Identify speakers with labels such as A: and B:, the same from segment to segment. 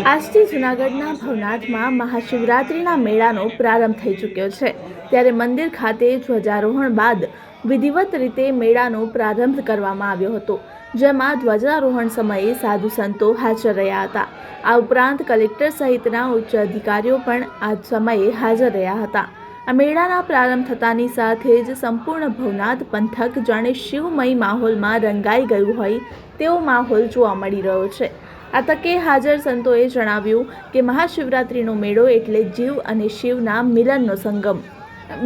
A: આજથી જૂનાગઢના ભવનાથમાં મહાશિવરાત્રિના મેળાનો પ્રારંભ થઈ ચૂક્યો છે. ત્યારે મંદિર ખાતે ધ્વજારોહણ બાદ વિધિવત રીતે મેળાનો પ્રારંભ કરવામાં આવ્યો હતો, જેમાં ધ્વજારોહણ સમયે સાધુ સંતો હાજર રહ્યા હતા. આ ઉપરાંત કલેક્ટર સહિતના ઉચ્ચ અધિકારીઓ પણ આ સમયે હાજર રહ્યા હતા. આ મેળાના પ્રારંભ થતાની સાથે જ સંપૂર્ણ ભવનાથ પંથક જાણે શિવમય માહોલમાં રંગાઈ ગયું હોય તેવો માહોલ જોવા મળી રહ્યો છે. આ તકે હાજર સંતોએ જણાવ્યું કે મહાશિવરાત્રિનો મેળો એટલે જીવ અને શિવના મિલનનો સંગમ.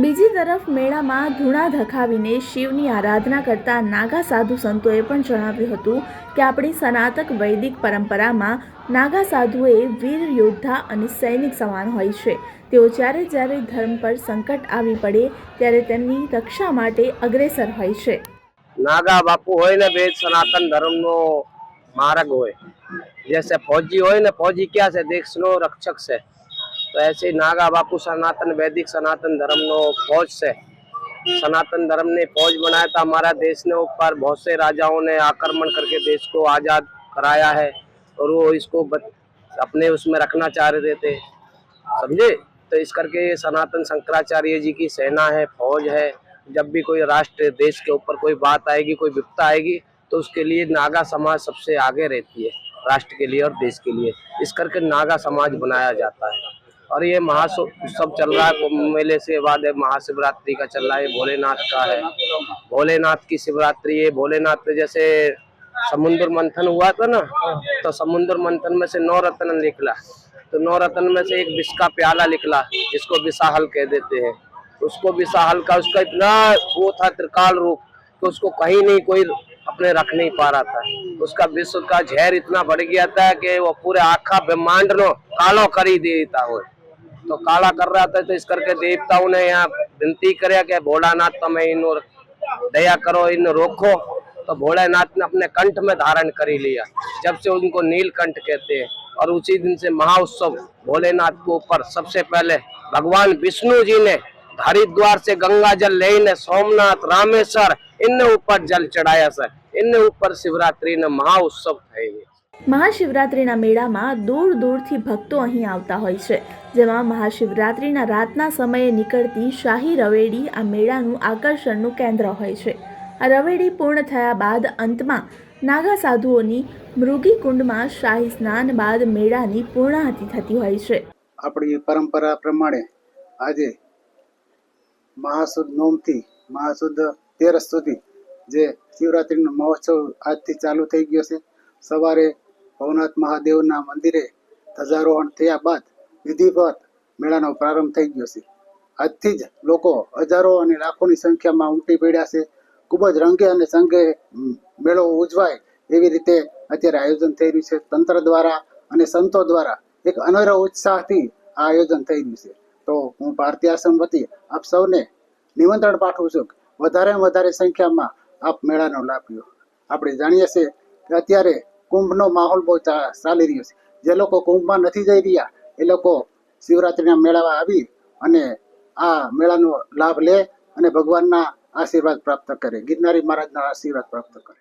A: બીજી તરફ મેળામાં ધૂણા ધખાવીને શિવની આરાધના કરતા નાગા સાધુ સંતોએ પણ જણાવ્યું હતું કે આપણી સનાતક વૈદિક પરંપરામાં નાગા સાધુએ વીર, યોદ્ધા અને સૈનિક સમાન હોય છે. તેઓ જ્યારે જ્યારે ધર્મ પર સંકટ આવી પડે ત્યારે તેમની રક્ષા માટે અગ્રેસર હોય છે.
B: નાગા બાપુ હોય ને બે સનાતન ધર્મનો માર્ગ હોય. जैसे फौजी हो ना फौजी क्या से? देख सुनो रक्षक से। तो ऐसे नागा बापू सनातन वैदिक सनातन धर्म नो फौज से। सनातन धर्म ने फौज बनाया था हमारा देश ने ऊपर। बहुत से राजाओं ने आक्रमण करके देश को आज़ाद कराया है और वो इसको बत, अपने उसमें रखना चाह रहे थे। समझे? तो इस करके ये सनातन शंकराचार्य जी की सेना है फौज है। जब भी कोई राष्ट्र देश के ऊपर कोई बात आएगी कोई विपता आएगी तो उसके लिए नागा समाज सबसे आगे रहती है। राष्ट्र के लिए और देश के लिए। इस करके नागा समाज बनाया जाता है। और ये महाउत्सव चल रहा है। कुंभ मेले से बाद महाशिवरात्रि का चल रहा है। भोलेनाथ का है। भोलेनाथ की शिवरात्रि है भोलेनाथ में जैसे समुद्र मंथन हुआ था ना तो समुद्र मंथन में से नौ रत्न निकला। तो नौ रत्न में से एक विष का प्याला निकला, जिसको विषाहल कह देते हैं। उसको विषाहल का उसका इतना वो था त्रिकाल रूप कि उसको कहीं नहीं कोई अपने रख नहीं पा रहा था। उसका विश्व का जहर इतना बढ़ गया था कि वो पूरे आखा ब्रह्मांड नो कालो कर ही देता हो तो काला कर रहा था तो इस करके देवताओं ने यहाँ विनती कर भोलानाथ भोलानाथ तुम्हें इन दया करो, इन रोको। तो भोलानाथ ने अपने कंठ में धारण करी लिया। जब से उनको नीलकंठ कहते हैं और उसी दिन से महा उत्सव भोलेनाथ के ऊपर सबसे पहले भगवान विष्णु जी ने हरिद्वार से गंगा जल लेने सोमनाथ, रामेश्वर इन ऊपर जल चढ़ाया, सर। એને ઉપર શિવરાત્રીનો મહાઉત્સવ થઈ
A: ગયો મેળામાં દૂર દૂરથી ભક્તો અહીં આવતા હોય છે જેમાં મહાશિવરાત્રિના રાતના સમયે નીકળતી શાહી રવેડી આ મેળાનું આકર્ષણનું કેન્દ્ર હોય છે. આ રવેડી પૂર્ણ થયા બાદ અંતમાં નાગા સાધુઓની મૃગી કુંડમાં શાહી સ્નાન બાદ મેળાની પૂર્ણાહતિ થતી હોય છે.
C: આપણી પરંપરા પ્રમાણે આજે મહાસુદ નોમથી મહાસુદ તેરસ સુધી જે શિવરાત્રિનો મહોત્સવ આજથી ચાલુ થઈ ગયો છે. સવારે ભવનાથ મહાદેવના મંદિરે ધ્વજારોહણ થયા બાદ વિધિવત મેળાનો પ્રારંભ થઈ ગયો છે. આજથી જ લોકો હજારો અને લાખોની સંખ્યામાં ઉમટી પડ્યા છે. ખૂબ જ રંગે અને સંગે મેળો ઉજવાય એવી રીતે અત્યારે આયોજન થઈ રહ્યું છે. તંત્ર દ્વારા અને સંતો દ્વારા એક અનેરો ઉત્સાહથી આ આયોજન થઈ રહ્યું છે. તો હું ભારતીય આશ્રમ વતી આપ સૌને નિમંત્રણ પાઠવું છું વધારે વધારે સંખ્યામાં આપ મેળાનો લાભ લ્યો આપણે જાણીએ છીએ કે અત્યારે કુંભનો માહોલ બહુ ચાલી રહ્યો છે. જે લોકો કુંભમાં નથી જઈ રહ્યા, એ લોકો શિવરાત્રિના મેળામાં આવી અને આ મેળાનો લાભ લે અને ભગવાનના આશીર્વાદ પ્રાપ્ત કરે. ગિરનારી મહારાજના આશીર્વાદ પ્રાપ્ત કરે.